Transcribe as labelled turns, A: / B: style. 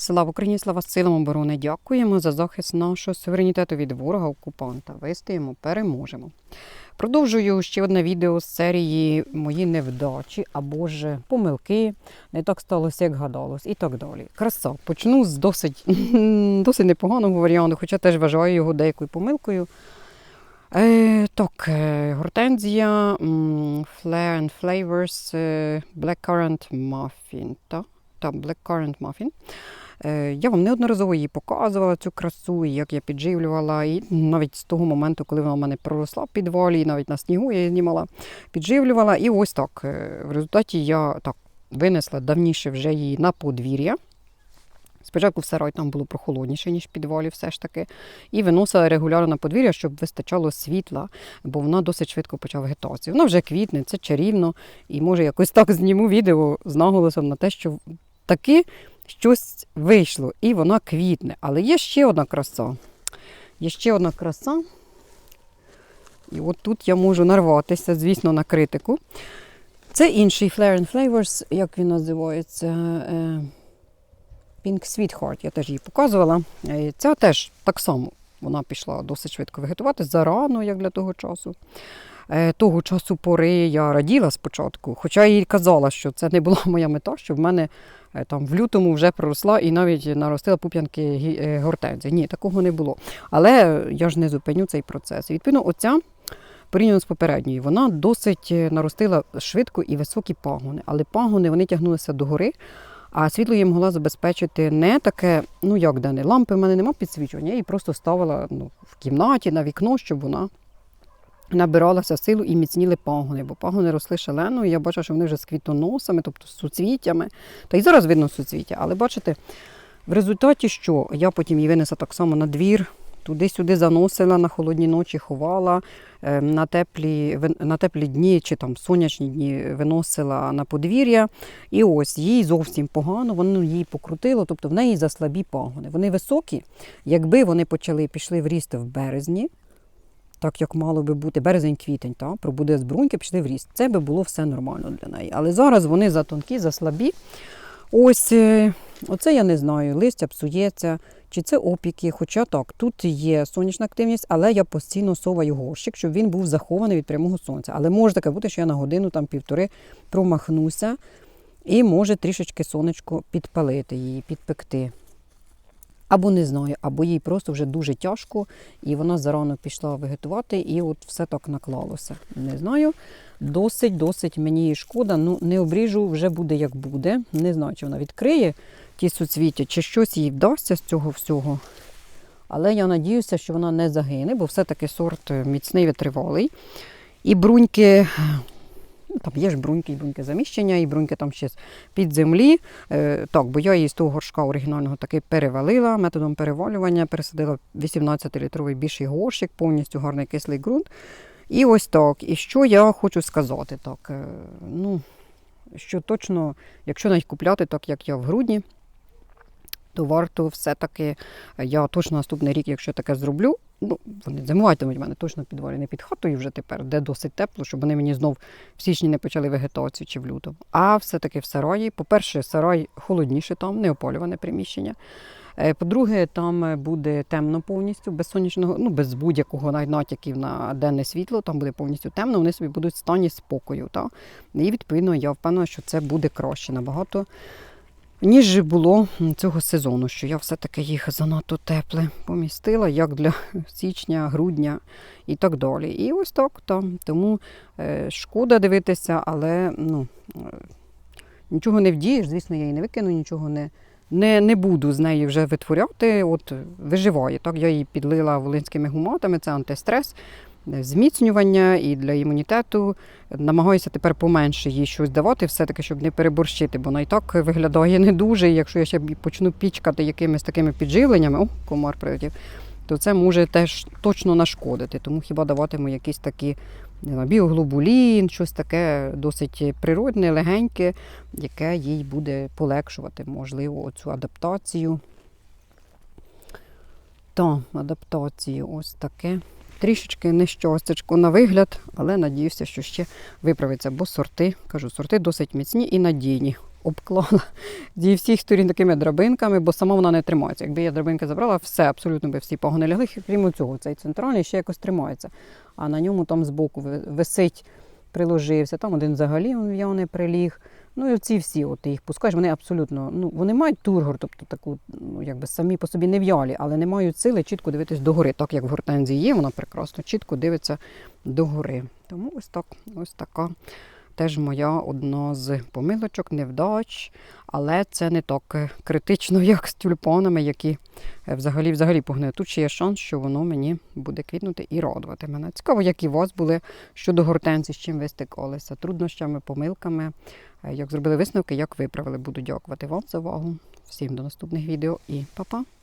A: Слава Україні, слава силам оборони! Дякуємо за захист нашого суверенітету від ворога окупанта. Вистоїмо, переможемо. Продовжую ще одне відео з серії Мої невдачі або ж помилки. Не так сталося, як гадалось, і так далі. Краса. Почну з досить, досить непоганого варіанту, хоча теж вважаю його деякою помилкою. Е, так, е, гортензія, м, Flair and Flavors, е, Blackcurrant Muffin. Та? Та, Blackcurrant Muffin. Е, Я вам неодноразово її показувала, цю красу, і як я підживлювала. І навіть з того моменту, коли вона в мене проросла в підвалі, і навіть на снігу я її знімала, підживлювала. І ось так. е, В результаті я так винесла давніше вже її на подвір'я. Спочатку в сарай там було прохолодніше, ніж в підвалі, все ж таки. І виносила регулярно на подвір'я, щоб вистачало світла, бо вона досить швидко почала вегетацію. Вона вже квітне, це чарівно. І може якось так зніму відео з наголосом на те, що таки щось вийшло, і вона квітне. Але є ще одна краса. Є ще одна краса. І от тут я можу нарватися, звісно, на критику. Це інший Flare and Flavors, як він називається. Е, Pink Sweetheart, я теж її показувала. Е, Ця теж так само вона пішла досить швидко вегетувати, зарано, як для того часу. Е, Того часу пори я раділа спочатку, хоча їй казала, що це не була моя мета, що в мене е, там в лютому вже проросла і навіть наростила пуп'янки е, гортензії. Ні, такого не було. Але я ж не зупиню цей процес. Відповідно, оця. Порівняно з попередньою, вона досить наростила швидко і високі пагони, але пагони вони тягнулися догори, а світло я могла забезпечити не таке, ну як дане, лампи в мене нема підсвічування, я її просто ставила ну, в кімнаті на вікно, щоб вона набиралася силу і міцніли пагони, бо пагони росли шалено, і я бачила, що вони вже з квітоносами, тобто з суцвіттями. Та й зараз видно суцвіття. Але бачите, в результаті що? Я потім її винесла так само на двір, туди-сюди заносила, на холодні ночі ховала, е, на теплі, на теплі дні чи там сонячні дні виносила на подвір'я. І ось їй зовсім погано, воно її покрутило, тобто в неї заслабі пагони. Вони високі. Якби вони почали пішли в ріст в березні, так як мало би бути березень-квітень, та, пробуде з бруньки, пішли в ріст. Це би було все нормально для неї. Але зараз вони затонкі, заслабі. Ось е, оце я не знаю, листя псується, чи це опіки. Хоча так, тут є сонячна активність, але я постійно соваю горщик, щоб він був захований від прямого сонця. Але може таке бути, що я на годину там півтори промахнуся і може трішечки сонечко підпалити її, підпекти. Або не знаю, або їй просто вже дуже тяжко, і вона зарано пішла вегетувати, і от все так наклалося. Не знаю. Досить, досить мені шкода. Ну, не обріжу, вже буде як буде. Не знаю, чи вона відкриє ті суцвіття, чи щось їй вдасться з цього всього. Але я надіюся, що вона не загине, бо все-таки сорт е, міцний витривалий. І бруньки, там є ж бруньки, і бруньки заміщення, і бруньки там ще під землі. Е, так, бо я її з того горшка оригінального таки перевалила методом перевалювання, пересадила 18-літровий більший горщик, повністю гарний кислий ґрунт. І ось так. І що я хочу сказати? Так, е, ну, що точно, якщо навіть купляти так, як я в грудні, то варто все-таки, е, я точно наступний рік, якщо таке зроблю, ну, вони зимуватимуть мене точно в не під хатою вже тепер, де досить тепло, щоб вони мені знов в січні не почали вегетацію чи в лютому. А все-таки в сараї. По-перше, сарай холодніше там, не опалюване приміщення. Е, По-друге, там е, буде темно повністю, без сонячного, ну без будь-якого натяків на денне світло, там буде повністю темно, вони собі будуть в стані спокою. Та? І відповідно я впевнена, що це буде краще набагато, ніж було цього сезону, що я все-таки їх занадто тепле помістила, як для січня, грудня і так далі. І ось так. Та. Тому е, шкода дивитися, але ну, е, нічого не вдієш, звісно, я її не викину, нічого не не, не буду з неї вже витворяти. От виживає. Так, я її підлила волинськими гуматами, це антистрес, зміцнювання і для імунітету. Намагаюся тепер поменше їй щось давати, все-таки, щоб не переборщити, бо вона і так виглядає не дуже. І якщо я ще почну пічкати якимись такими підживленнями, о, комар прилетів, то це може теж точно нашкодити. Тому хіба даватиму якісь такі не знаю, біоглобулін, щось таке досить природне, легеньке, яке їй буде полегшувати, можливо, цю адаптацію. Та, адаптацію ось таке. Трішечки нещастячко на вигляд, але надіюся, що ще виправиться, бо сорти, кажу, сорти досить міцні і надійні. обклала зі всіх сторін такими драбинками, бо сама вона не тримається. Якби я драбинки забрала, все абсолютно би всі пагони лягли, крім цього, цей центральний ще якось тримається. А на ньому там збоку висить, приложився. Там один взагалі в'яне приліг. Ну і ці всі, от ти їх пускаєш, вони абсолютно, ну вони мають тургор, тобто таку, ну якби самі по собі не в'ялі, але не мають сили чітко дивитись догори. Так як в гортензії є, вона прекрасно чітко дивиться догори. Тому ось так, ось така теж моя одна з помилочок, невдач, але це не так е, критично, як з тюльпанами, які е, взагалі взагалі погне. Тут ще є шанс, що воно мені буде квітнути і радувати мене. Цікаво, як і у вас були щодо гортензій, з чим ви стикалися, труднощами, помилками, е, як зробили висновки, як виправили. Буду дякувати вам за увагу. Всім до наступних відео і па-па!